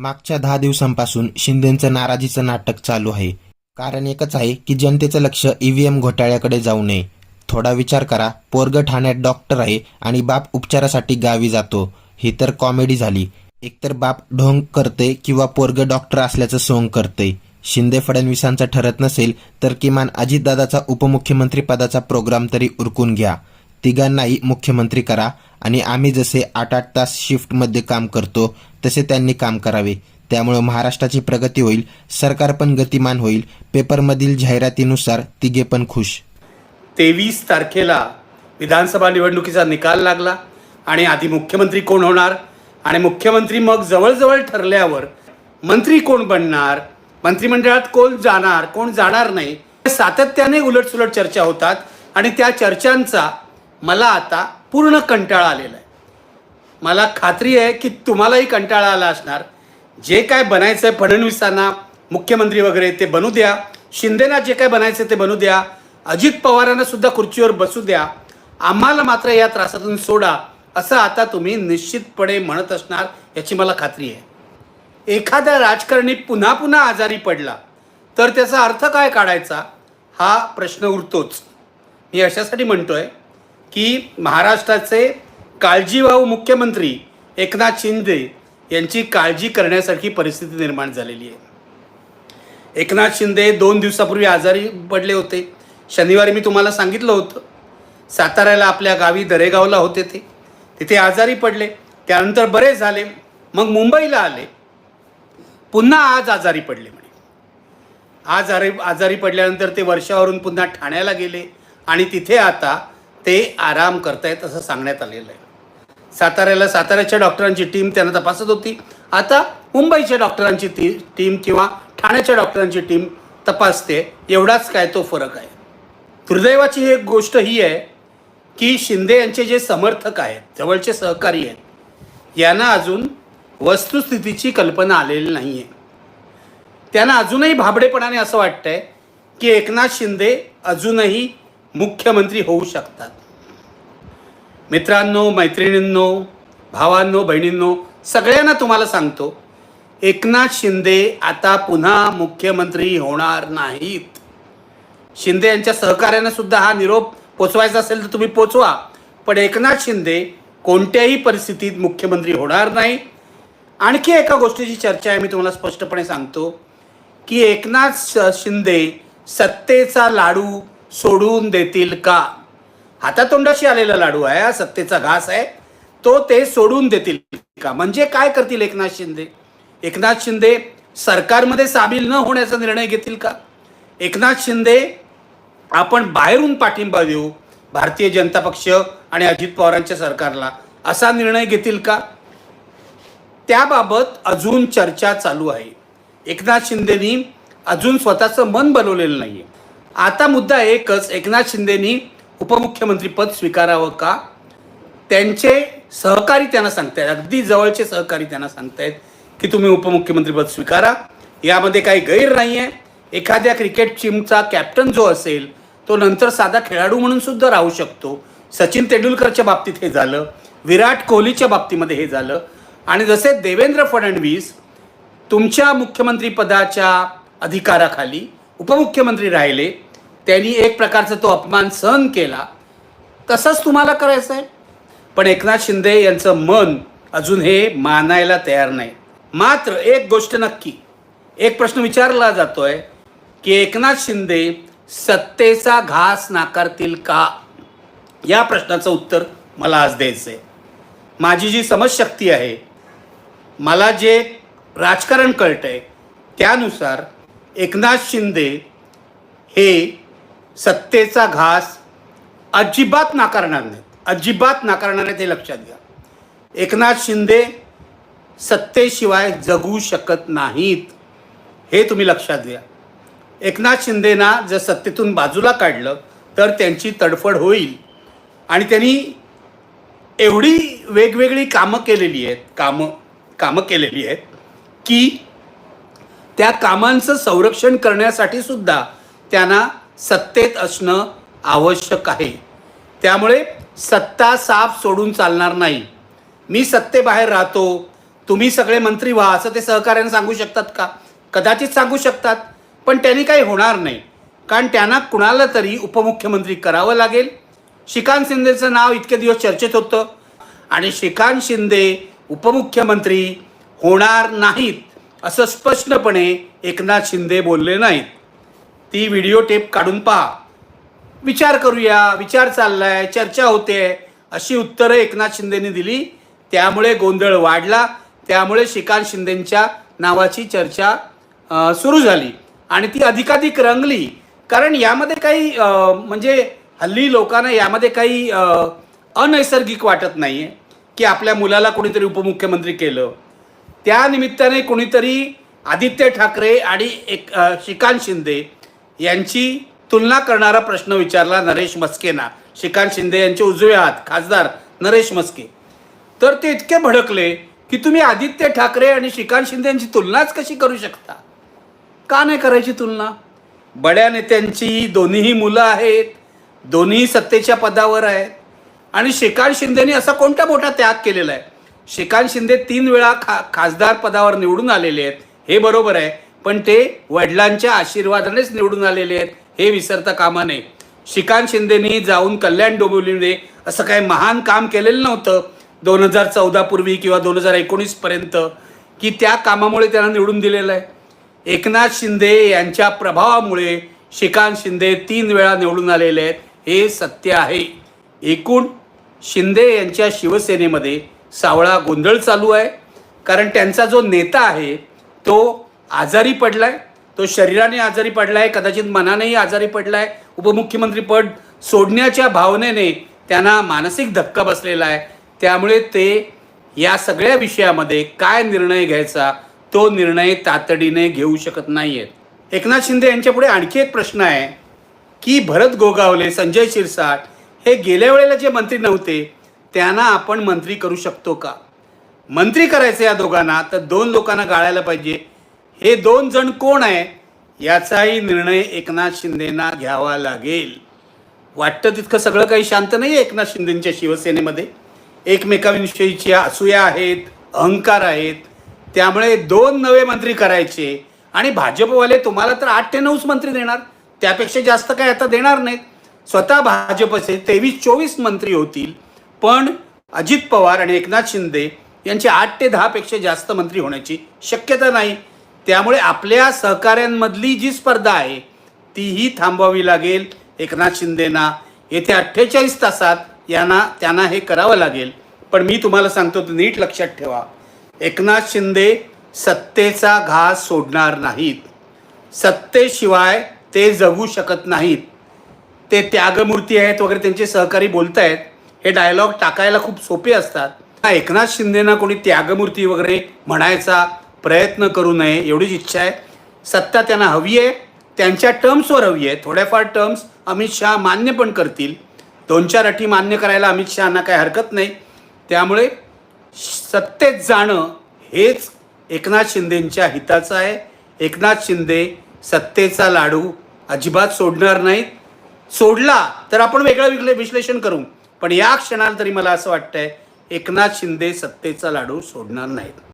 मागच्या दहा दिवसांपासून शिंदेचं नाराजीचं नाटक चालू आहे. कारण एकच आहे की जनतेचं लक्ष ईव्हीएम घोटाळ्याकडे जाऊ नये. थोडा विचार करा पोरग ठाण्यात डॉक्टर आहे आणि बाप उपचारासाठी गावी जातो. ही तर कॉमेडी झाली. एकतर बाप ढोंग करते किंवा पोरग डॉक्टर असल्याचं सोंग करते. शिंदे फडणवीसांचं ठरत नसेल तर किमान अजितदादाचा उपमुख्यमंत्री पदाचा प्रोग्राम तरी उरकून घ्या. तिघांनाही मुख्यमंत्री करा आणि आम्ही जसे आठ आठ तास शिफ्टमध्ये काम करतो तसे त्यांनी काम करावे. त्यामुळे महाराष्ट्राची प्रगती होईल सरकार पण गतिमान होईल. पेपरमधील जाहिरातीनुसार तिघे पण खुश. तेवीस तारखेला विधानसभा निवडणुकीचा निकाल लागला आणि आधी मुख्यमंत्री कोण होणार? आणि मुख्यमंत्री मग जवळजवळ ठरल्यावर मंत्री कोण बनणार? मंत्रिमंडळात कोण जाणार? कोण जाणार नाही? सातत्याने उलटसुलट चर्चा होतात आणि त्या चर्चांचा मला आता पूर्ण कंटाळा आलेला आहे. मला खात्री आहे की तुम्हालाही कंटाळा आला असणार. जे काय बनायचं आहे फडणवीसांना मुख्यमंत्री वगैरे ते बनू द्या. शिंदेना जे काय बनायचं ते बनू द्या. अजित पवारांना सुद्धा खुर्चीवर बसू द्या. आम्हाला मात्र या त्रासातून सोडा असं आता तुम्ही निश्चितपणे म्हणत असणार याची मला खात्री आहे. एखादा राजकारणी पुन्हा पुन्हा आजारी पडला तर त्याचा अर्थ काय काढायचा? हा प्रश्न उरतोच. मी अशासाठी म्हणतोय की महाराष्ट्राचे काळजीवाहू मुख्यमंत्री एकनाथ शिंदे यांची काळजी करण्यासारखी परिस्थिती निर्माण झालेली आहे. एकनाथ शिंदे दोन दिवसापूर्वी आजारी पडले होते. शनिवारी मी तुम्हाला सांगितलं होतं. साताऱ्याला आपल्या गावी दरेगावला होते ते. तिथे आजारी पडले. त्यानंतर बरे झाले. मग मुंबईला आले. पुन्हा आज आजारी पडले म्हणे. आज आजारी आजारी पडल्यानंतर ते वर्षावरून पुन्हा ठाण्याला गेले आणि तिथे आता ते आराम करतायत असं सांगण्यात आलेलं आहे. साताऱ्याला साताऱ्याच्या डॉक्टरांची टीम त्यांना तपासत होती. आता मुंबईच्या डॉक्टरांची ती टीम किंवा ठाण्याच्या डॉक्टरांची टीम तपासते. एवढाच काय तो फरक आहे. दुर्दैवाची एक गोष्ट ही आहे की शिंदे यांचे जे समर्थक आहेत जवळचे सहकारी आहेत यांना अजून वस्तुस्थितीची कल्पना आलेली नाही आहे त्यांना अजूनही भाबडेपणाने असं वाटतंय की एकनाथ शिंदे अजूनही मुख्यमंत्री होऊ शकतात. मित्रांनो मैत्रिणींनो भावांनो बहिणींनो सगळ्यांना तुम्हाला सांगतो एकनाथ शिंदे आता पुन्हा मुख्यमंत्री होणार नाहीत. शिंदे यांच्या सहकार्यानं सुद्धा हा निरोप पोचवायचा असेल तर तुम्ही पोचवा. पण एकनाथ शिंदे कोणत्याही परिस्थितीत मुख्यमंत्री होणार नाही. आणखी एका गोष्टीची चर्चा आहे मी तुम्हाला स्पष्टपणे सांगतो की एकनाथ श- शिंदे सत्तेचा लाडू सोडून देतील का? हातातोंडाशी आलेला लाडू आहे हा सत्तेचा घास आहे. तो ते सोडून देतील का? म्हणजे काय करतील एकनाथ शिंदे? एकनाथ शिंदे सरकारमध्ये सामील न होण्याचा निर्णय घेतील का? एकनाथ शिंदे आपण बाहेरून पाठिंबा देऊ भारतीय जनता पक्ष आणि अजित पवारांच्या सरकारला. असा निर्णय घेतील का? त्याबाबत अजून चर्चा चालू आहे. एकनाथ शिंदेनी अजून स्वतःचं मन बनवलेलं नाही आता मुद्दा एकच एकनाथ शिंदेनी उपमुख्यमंत्रीपद स्वीकारावं का? त्यांचे सहकारी त्यांना सांगतायत. अगदी जवळचे सहकारी त्यांना सांगतायत की तुम्ही उपमुख्यमंत्रीपद स्वीकारा. यामध्ये काही गैर नाही आहे एखाद्या क्रिकेट टीमचा कॅप्टन जो असेल तो नंतर साधा खेळाडू म्हणून सुद्धा राहू शकतो. सचिन तेंडुलकरच्या बाबतीत हे झालं. विराट कोहलीच्या बाबतीमध्ये हे झालं. आणि जसे देवेंद्र फडणवीस तुमच्या मुख्यमंत्रीपदाच्या अधिकाराखाली उपमुख्यमंत्री राहिले त्यांनी एक प्रकारचा तो अपमान सहन केला. तसंच तुम्हाला करायचं आहे पण एकनाथ शिंदे यांचं मन अजून हे मानायला तयार नाही. मात्र एक गोष्ट नक्की एक प्रश्न विचारला जातोय की एकनाथ शिंदे सत्तेचा घास नाकारतील का? या प्रश्नाचं उत्तर मला आज द्यायचं आहे माझी जी समजशक्ती आहे मला जे राजकारण कळतंय त्यानुसार एकनाथ शिंदे हे सत्तेचा घास अजिबात नाकारणार नाहीत. अजिबात नाकारणार नाहीत हे लक्षात घ्या. एकनाथ शिंदे सत्तेशिवाय जगू शकत नाहीत. हे तुम्ही लक्षात घ्या. एकनाथ शिंदेना जर सत्तेतून बाजूला काढलं तर त्यांची तडफड होईल. आणि त्यांनी एवढी वेगवेगळी कामं केलेली आहेत कामं कामं केलेली आहेत की त्या कामांचं संरक्षण करण्यासाठी सुद्धा त्यांना सत्तेत असणं आवश्यक आहे. त्यामुळे सत्ता साफ सोडून चालणार नाही. मी सत्तेबाहेर राहतो. तुम्ही सगळे मंत्री व्हा असं ते सहकार्याने सांगू शकतात का? कदाचित सांगू शकतात पण त्यांनी काही होणार नाही. कारण त्यांना कुणाला तरी उपमुख्यमंत्री करावं लागेल. श्रीकांत शिंदेचं नाव इतके दिवस चर्चेत होतं आणि श्रीकांत शिंदे उपमुख्यमंत्री होणार नाहीत असं स्पष्टपणे एकनाथ शिंदे बोलले नाहीत. ती व्हिडिओ टेप काढून पहा. विचार करूया विचार चाललाय चर्चा होते. अशी उत्तरं एकनाथ शिंदेनी दिली. त्यामुळे गोंधळ वाढला. त्यामुळे श्रीकांत शिंदेंच्या नावाची चर्चा सुरू झाली. आणि ती अधिकाधिक रंगली. कारण यामध्ये काही म्हणजे हल्ली लोकांना यामध्ये काही अनैसर्गिक वाटत नाही आहे की आपल्या मुलाला कोणीतरी उपमुख्यमंत्री केलं. त्यानिमित्ताने कोणीतरी आदित्य ठाकरे आणि एक श्रीकांत शिंदे यांची तुलना करणारा प्रश्न विचारला नरेश मस्केना. श्रीकांत शिंदे यांचे उजवे हात. खासदार नरेश मस्के. तर ते इतके भडकले की तुम्ही आदित्य ठाकरे आणि श्रीकांत शिंदे यांची तुलनाच कशी करू शकता? का नाही करायची तुलना? बड्या नेत्यांची दोन्हीही मुलं आहेत. दोन्ही सत्तेच्या पदावर आहेत. आणि श्रीकांत शिंदेनी असा कोणता मोठा त्याग केलेला आहे? श्रीकांत शिंदे तीन वेळा खा खासदार पदावर निवडून आलेले आहेत. हे बरोबर आहे. पण ते वडिलांच्या आशीर्वादानेच निवडून आलेले आहेत हे विसरता कामा नये. श्रीकांत शिंदेनी जाऊन कल्याण डोंबिवलीमध्ये असं काही महान काम केलेलं नव्हतं दोन हजार चौदापूर्वी किंवा दोन हजार एकोणीसपर्यंत की त्या कामामुळे त्यांना निवडून दिलेलं आहे. एकनाथ शिंदे यांच्या प्रभावामुळे श्रीकांत शिंदे तीन वेळा निवडून आलेले आहेत हे सत्य आहे. एकूण शिंदे यांच्या शिवसेनेमध्ये सावळा गोंधळ चालू आहे कारण त्यांचा जो नेता आहे तो आजारी पडलाय तो शरीराने आजारी पडलाय कदाचित मनानेही आजारी पडलाय उपमुख्यमंत्रीपद सोडण्याच्या भावनेने त्यांना मानसिक धक्का बसलेला आहे. त्यामुळे ते या सगळ्या विषयामध्ये काय निर्णय घ्यायचा तो निर्णय तातडीने घेऊ शकत नाही आहेत एकनाथ शिंदे यांच्यापुढे आणखी एक प्रश्न आहे की भरत गोगावले संजय शिरसाट हे गेल्या वेळेला जे मंत्री नव्हते त्यांना आपण मंत्री करू शकतो का? मंत्री करायचं या दोघांना तर दोन लोकांना गाळायला पाहिजे. हे दोन जण कोण आहे याचाही निर्णय एकनाथ शिंदेना घ्यावा लागेल. वाटतं तितकं सगळं काही शांत नाही आहे एकनाथ शिंदेच्या शिवसेनेमध्ये. एकमेकांविषयीच्या असूया आहेत अहंकार आहेत. त्यामुळे दोन नवे मंत्री करायचे आणि भाजपवाले तुम्हाला तर आठ ते नऊच मंत्री देणार. त्यापेक्षा जास्त काय आता देणार नाहीत. स्वतः भाजपचे तेवीस चोवीस मंत्री होतील. पण अजित पवार आणि एकनाथ शिंदे यांचे आठ ते दहापेक्षा जास्त मंत्री होण्याची शक्यता नाही. त्यामुळे आपल्या सहकाऱ्यांमधली जी स्पर्धा आहे तीही थांबवावी लागेल. एकनाथ शिंदेना येथे अठ्ठेचाळीस तासात यांना त्यांना हे करावं लागेल. पण मी तुम्हाला सांगतो तर नीट लक्षात ठेवा. एकनाथ शिंदे सत्तेचा घास सोडणार नाहीत. सत्तेशिवाय ते जगू शकत नाहीत. ते त्यागमूर्ती आहेत वगैरे त्यांचे सहकारी बोलत आहेत हे डायलॉग टाकायला खूप सोपे असतात. एकनाथ शिंदेना कोणी त्यागमूर्ती वगैरे म्हणायचा प्रयत्न करू नये एवढीच इच्छा आहे. सत्ता त्यांना हवी आहे त्यांच्या टर्म्सवर हवी आहे. थोड्याफार टर्म्स अमित शहा मान्य पण करतील. दोन चार अटी मान्य करायला अमित शहाना काही हरकत नाही. त्यामुळे सत्तेत जाणं हेच एकनाथ शिंदेंच्या हिताचं आहे. एकनाथ शिंदे सत्तेचा लाडू अजिबात सोडणार नाहीत. सोडला तर आपण वेगळं वेगळं विश्लेषण करू. पण या क्षणाला तरी मला असं वाटतंय एकनाथ शिंदे सत्तेचा लाडू सोडणार नाहीत.